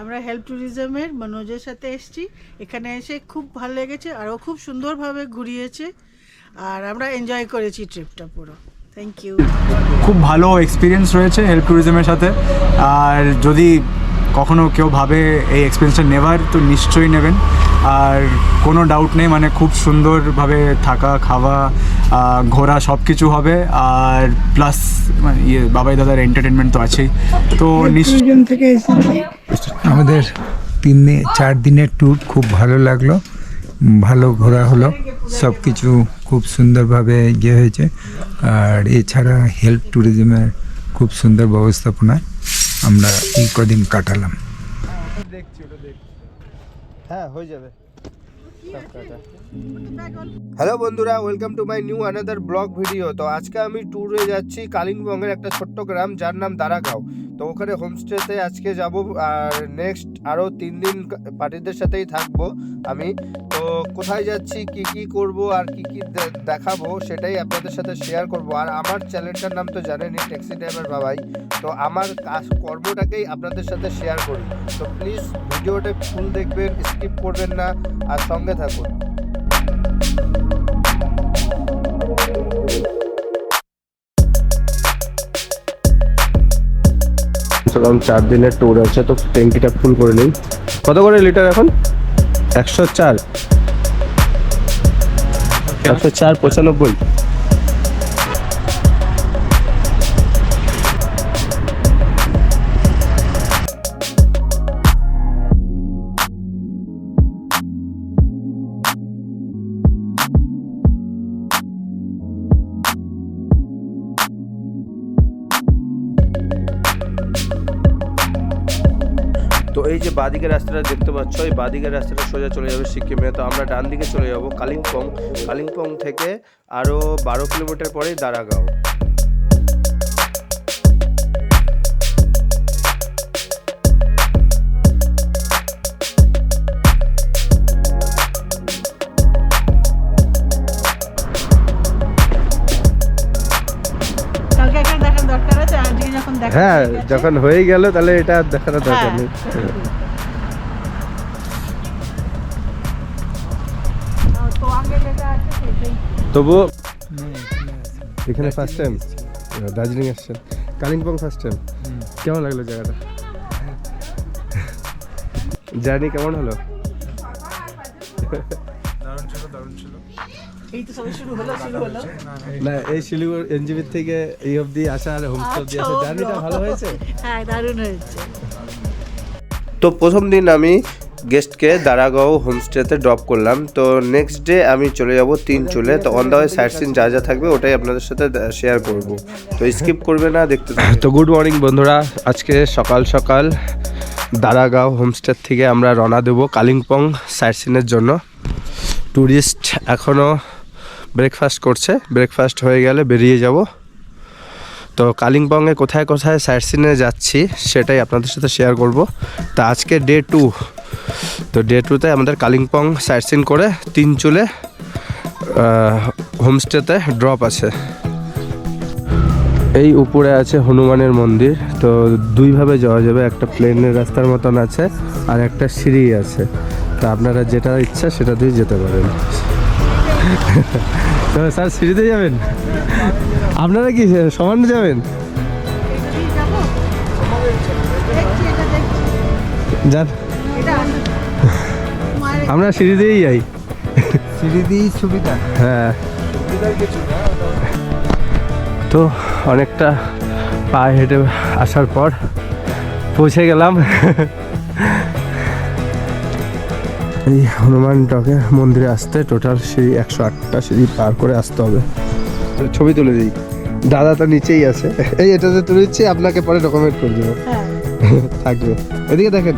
আমরা হেল্প ট্যুরিজমের মনোজের সাথে এসেছি। এখানে এসে খুব ভালো লেগেছে আর ও খুব সুন্দরভাবে ঘুরিয়েছে আর আমরা এনজয় করেছি ট্রিপটা পুরো। থ্যাংক ইউ খুব ভালো এক্সপিরিয়েন্স রয়েছে হেল্প ট্যুরিজমের সাথে। আর যদি কখনো কেউ ভাবে এই এক্সপিরিয়েন্সটা নেবার তো নিশ্চয়ই নেবেন। আর কোনো ডাউট নেই মানে খুব সুন্দরভাবে থাকা খাওয়া ঘোরা সব কিছু হবে। আর প্লাস মানে ইয়ে বাবাই দাদার এন্টারটেনমেন্ট তো আছেই। তো নিশ্চয়ই থেকে আমাদের তিন দিন চার দিনের ট্যুর খুব ভালো লাগল। ভালো ঘোরা হলো। সব কিছু খুব সুন্দরভাবে ইয়ে হয়েছে। আর এছাড়া হেল্প ট্যুরিজমের খুব সুন্দর ব্যবস্থাপনা আমরা এই কদিন কাটালাম। হ্যাঁ হয়ে যাবে। হ্যালো বন্ধুরা welcome to my new another blog video তো আজকে আমি ট্যুরে যাচ্ছি কালিম্পংয়ের একটা ছোট্ট গ্রাম, যার নাম দারাগাঁও। তো ওখানে হোমস্টেতে আজকে যাব, আর নেক্সট আরও তিন দিন পার্টিদের সাথেই থাকব আমি। তো কোথায় যাচ্ছি, কি কি করব, আর কি কি দেখাবো, সেটাই আপনাদের সাথে শেয়ার করব। আর আমার চ্যানেলটার নাম তো জানেনই ট্যাক্সি ড্রাইভার বাবাই। তো আমার কাজ, কর্মটাকেই আপনাদের সাথে শেয়ার করি তো প্লিজ ভিডিওটা ফুল দেখবেন স্কিপ করবেন না, আর সঙ্গে থাকুন। চললাম চার দিনের ট্যুর আছে তো ট্যাঙ্কিটা ফুল করে নিন। কত করে লিটার এখন? একশো চার। একশো চার পঁচানব্বই। তো এই যে বাদিকের রাস্তাটা দেখতে পাচ্ছ, এই বাদিকের রাস্তাটা সোজা চলে যাবে সিকিমে। তো আমরা ডান দিকে চলে যাব কালিম্পং। কালিম্পং থেকে আরও বারো কিলোমিটার পরেই দারাগাঁও। হ্যাঁ যখন হয়ে গেল তাহলে এটা দেখানো দরকার হ্যাঁ। নেই। তবুও এখানে ফার্স্ট টাইম দার্জিলিং আসছেন। কালিম্পং ফার্স্ট টাইম কেমন লাগল জায়গাটা? জার্নি কেমন হলো? এই তো সবে শুরু হলো শুরু হলো। না এই শিলিগুড়ি এনজিবি থেকে এই অবধি আসা আর হোমস্টে অবধি আসা আচ্ছা, জার্নিটা ভালো হয়েছে? হ্যাঁ দারুণ হয়েছে। তো প্রথম দিন আমি গেস্টকে দারাগাঁও হোমস্টেতে ড্রপ করলাম। তো নেক্সট ডে আমি চলে যাব তিন চুলে। তো on the way sight scene যা যা থাকবে ওটাই আপনাদের সাথে শেয়ার করব। তো স্কিপ করবে না দেখতে তো গুড মর্নিং বন্ধুরা আজকে সকাল সকাল দারাগাঁও হোমস্টের থেকে আমরা রওনা দেবো কালিম্পং সাইট সিনের জন্য। ট্যুরিস্ট এখনও ব্রেকফাস্ট করছে। ব্রেকফাস্ট হয়ে গেলে বেরিয়ে যাব। তো কালিম্পংয়ে কোথায় কোথায় সাইট সিনে যাচ্ছি সেটাই আপনাদের সাথে শেয়ার করব। তো আজকে ডে টু তো ডে টুতে আমাদের কালিম্পং সাইট সিন করে তিন চুলে হোমস্টেতে ড্রপ আছে। এই উপরে আছে হনুমানের মন্দির। তো দুইভাবে যাওয়া যাবে। একটা প্লেনের রাস্তার মতন আছে আর একটা সিঁড়ি আছে। তা আপনারা যেটা ইচ্ছা সেটা দিয়ে যেতে পারেন। তো স্যার সিঁড়িতে যাবেন? আপনারা কি সমান যাবেন? যান। আমরা সিঁড়ি দিয়েই যাই। সিঁড়ি দিয়েই সুবিধা হ্যাঁ। তো অনেকটা পায়ে হেঁটে আসার পর পৌঁছে গেলাম। এই হনুমান টকে মন্দিরে আসতে টোটাল সিঁড়ি একশো আটটা সিঁড়ি পার করে আসতে হবে। ছবি তুলে দিই। দাদা তো নিচেই আছে। এই এটাতে তুলে দিচ্ছি আপনাকে পরে ডকুমেন্ট করে দেবো। হ্যাঁ। থাকবে। এদিকে দেখেন।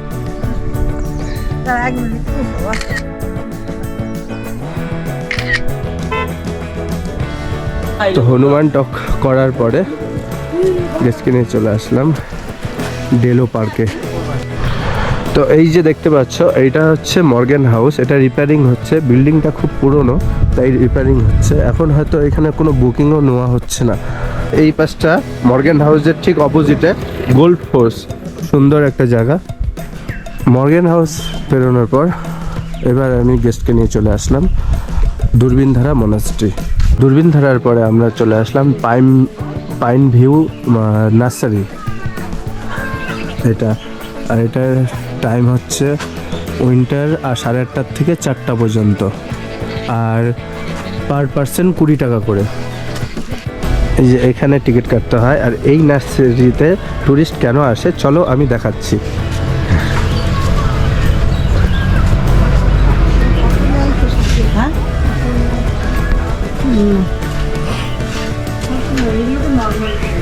তো হনুমান টক করার পরে গেস্টকে নিয়ে চলে আসলাম ডেলো পার্কে তো এই যে দেখতে পাচ্ছ, এইটা হচ্ছে মর্গেন হাউস। এটা রিপেয়ারিং হচ্ছে। বিল্ডিংটা খুব পুরনো, তাই রিপেয়ারিং হচ্ছে। এখন হয়তো এখানে কোনো বুকিংও নেওয়া হচ্ছে না। এই পাশটা মর্গেন হাউসের ঠিক অপোজিটে গোল্ড ফোর্স। সুন্দর একটা জায়গা। মর্গেন হাউস পেরোনোর পর এবার আমি গেস্টকে নিয়ে চলে আসলাম। দূরবীনধারা মনাস্ট্রি দূরবীনধারার পরে আমরা চলে আসলাম পাইন পাইন ভিউ নার্সারি এটা, আর এটার টাইম হচ্ছে উইন্টার আর সাড়ে আটটার থেকে চারটা পর্যন্ত। আর পার পার্সন কুড়ি টাকা করে। এই যে এখানে টিকিট কাটতে হয় আর এই নার্সারিতে টুরিস্ট কেন আসে? চলো আমি দেখাচ্ছি। কেমন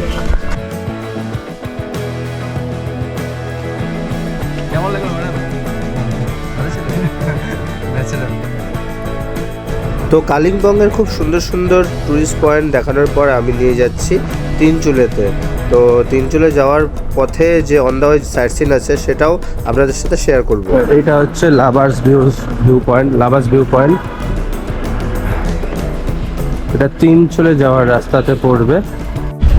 তো কালিম্পংয়ের খুব সুন্দর সুন্দর টুরিস্ট পয়েন্ট দেখানোর পর আমি নিয়ে যাচ্ছি তিনচুলেতে। তো তিনচুলে যাওয়ার পথে যে on the way sight scene আছে সেটাও আপনাদের সাথে শেয়ার করব। এটা হচ্ছে lovers view view point lovers view point এটা তিনচুলে যাওয়ার রাস্তাতে পড়বে।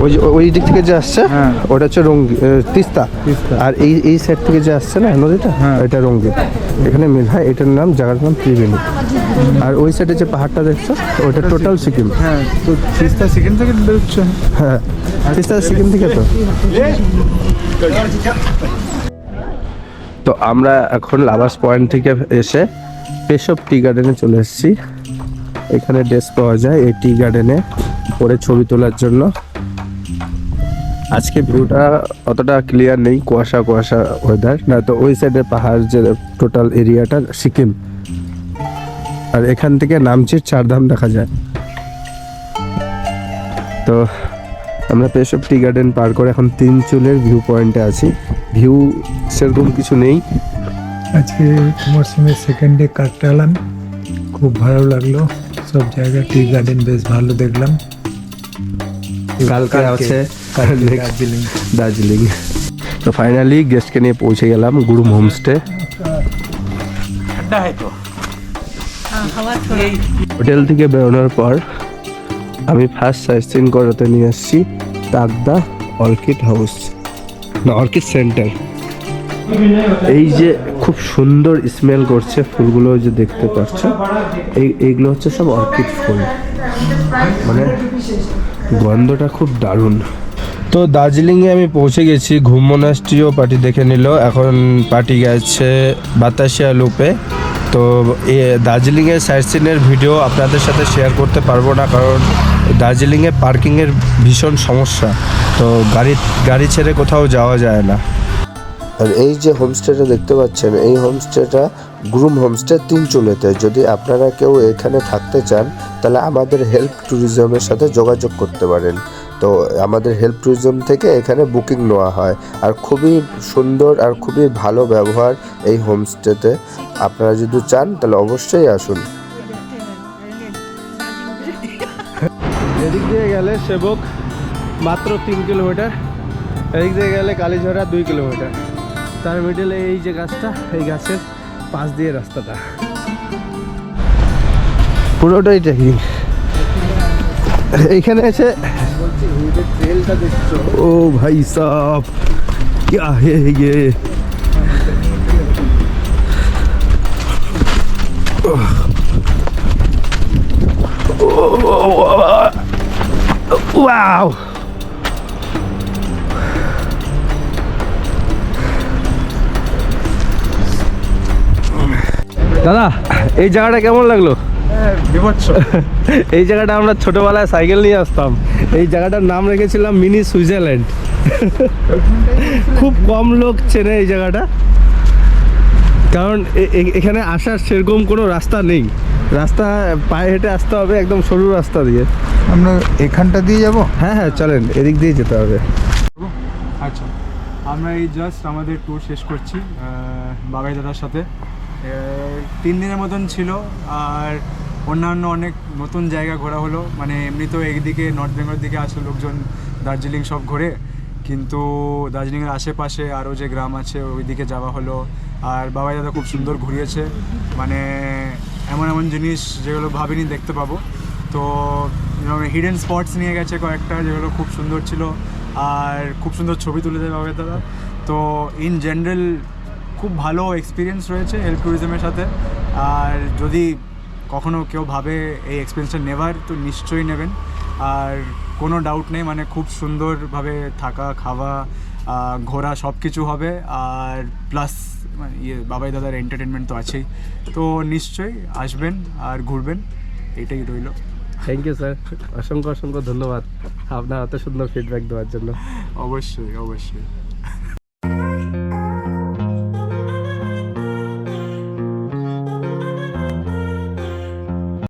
ওই যে ওই দিক থেকে যে আসছে হ্যাঁ। ওটা হচ্ছে রঙ্গি তিস্তা। তিস্তা। আর এই এই সাইড থেকে যে আসছে না নদীটা হ্যাঁ। এটা রঙ্গি। এখানে মিল হয় এটার নাম জায়গার নাম ত্রিবেণী। আর ওই সাইডে যে পাহাড়টা দেখছ ওটা টোটাল সিকিম। হ্যাঁ তো তিস্তা সেকেন্ড থেকে বেরোচ্ছে হ্যাঁ তিস্তা সিকিম থেকে তো। তো আমরা এখন লাভাস পয়েন্ট থেকে এসে পেশব টি গার্ডেনে চলে এসেছি। এখানে ড্রেস পাওয়া যায় এই টি গার্ডেনে পরে ছবি তোলার জন্য। আজকে ভিউটা অতটা ক্লিয়ার নেই কুয়াশা কুয়াশা ওয়েদার না তো ওই সাইডে পাহাড় যে টোটাল এরিয়াটা সিকিম। আর এখান থেকে নামচির চারধাম দেখা যায়। তো আমরা পেশব টি গার্ডেন পার করে এখন তিন চুলের ভিউ পয়েন্টে আছি। ভিউ সেরকম কিছু নেই। আজকে মরসুমের সেকেন্ড ডে কাটালাম খুব ভালো লাগল। সব জায়গা টি গার্ডেন বেশ ভালো দেখলাম। কালকে আছে দার্জিলিং। দার্জিলিং। তো ফাইনালি গেস্টকে নিয়ে পৌঁছে গেলাম গুরুম হোমস্টে তো। হোটেল থেকে বেরোনোর পর আমি ফার্স্ট সাইট সিন করাতে নিয়ে আসছি তাকদা অর্কিড হাউস না অর্কিড সেন্টার এই যে খুব সুন্দর স্মেল করছে ফুলগুলো যে দেখতে পাচ্ছ এই এইগুলো হচ্ছে সব অর্কিড ফুল। মানে গন্ধটা খুব দারুণ। তো দার্জিলিংয়ে আমি পৌঁছে গেছি ঘুম পার্টি দেখে নিল। এখন পার্টি গেছে বাতাসিয়া লুপে। তো এ দার্জিলিংয়ের সাইট সিনের ভিডিও আপনাদের সাথে শেয়ার করতে পারব না, কারণ দার্জিলিংয়ে পার্কিংয়ের ভীষণ সমস্যা। তো গাড়ি গাড়ি ছেড়ে কোথাও যাওয়া যায় না। আর এই যে হোমস্টেটা দেখতে পাচ্ছেন, এই হোমস্টেটা গ্রুম হোমস্টে তিন চুলেতে। যদি আপনারা কেউ এখানে থাকতে চান, তাহলে আমাদের হেল্প ট্যুরিজমের সাথে যোগাযোগ করতে পারেন। তো আমাদের হেল্প ট্যুরিজম থেকে এখানে বুকিং নেওয়া হয়। আর খুবই সুন্দর আর খুবই ভালো ব্যবহার এই হোমস্টেতে আপনারা যদি চান, তাহলে অবশ্যই আসুন। এদিক দিয়ে গেলে সেবক মাত্র তিন কিলোমিটার, এদিক দিয়ে গেলে কালীঝরা দুই কিলোমিটার। তার মিডলে এই যে গাছটা, এই গাছের পাশ দিয়ে রাস্তাটা। পুরোটাই ট্রেকিং এইখানে এসে ও ভাই সাহ क्या है ये वाओ দাদা এই জায়গাটা কেমন লাগলো বিভৎস এই জায়গাটা আমরা ছোটবেলায় সাইকেল নিয়ে আসতাম। এই জায়গাটার নাম রেখেছিলাম মিনি সুইজারল্যান্ড। খুব কম লোক চেনে এই জায়গাটা। কারণ এখানে আসার সেরকম কোনো রাস্তা নেই। রাস্তা পায়ে হেঁটে আসতে হবে একদম সরু রাস্তা দিয়ে। আমরা এখানটা দিয়ে যাব? হ্যাঁ হ্যাঁ চলেন এদিক দিয়ে যেতে হবে। আচ্ছা আমরা এই জাস্ট আমাদের ট্যুর শেষ করছি বাবাই দাদার সাথে। তিন দিনের মতন ছিল আর অন্যান্য অনেক নতুন জায়গা ঘোরা হলো। মানে এমনি তো এইদিকে নর্থ বেঙ্গলের দিকে আসে লোকজন, দার্জিলিং সব ঘোরে। কিন্তু দার্জিলিংয়ের আশেপাশে আরও যে গ্রাম আছে ওই দিকে যাওয়া হলো। আর বাবাই দাদা খুব সুন্দর ঘুরিয়েছে। মানে এমন এমন জিনিস যেগুলো ভাবিনি দেখতে পাবো। তো হিডেন স্পটস নিয়ে গেছে কয়েকটা যেগুলো খুব সুন্দর ছিল। আর খুব সুন্দর ছবি তুলে দেবে বাবা দাদা। তো ইন জেনারেল খুব ভালো এক্সপিরিয়েন্স রয়েছে হেল্প ট্যুরিজমের সাথে। আর যদি কখনো কেউ ভাবে এই এক্সপিরিয়েন্সটা নেবার তো নিশ্চয়ই নেবেন। আর কোনো ডাউট নেই মানে খুব সুন্দরভাবে থাকা খাওয়া ঘোরা সব কিছু হবে। আর প্লাস মানে ইয়ে বাবাই দাদার এন্টারটেনমেন্ট তো আছেই। তো নিশ্চয়ই আসবেন আর ঘুরবেন এটাই রইল। থ্যাংক ইউ স্যার অসংখ্য অসংখ্য ধন্যবাদ। আপনার এত সুন্দর ফিডব্যাক দেওয়ার জন্য। অবশ্যই অবশ্যই।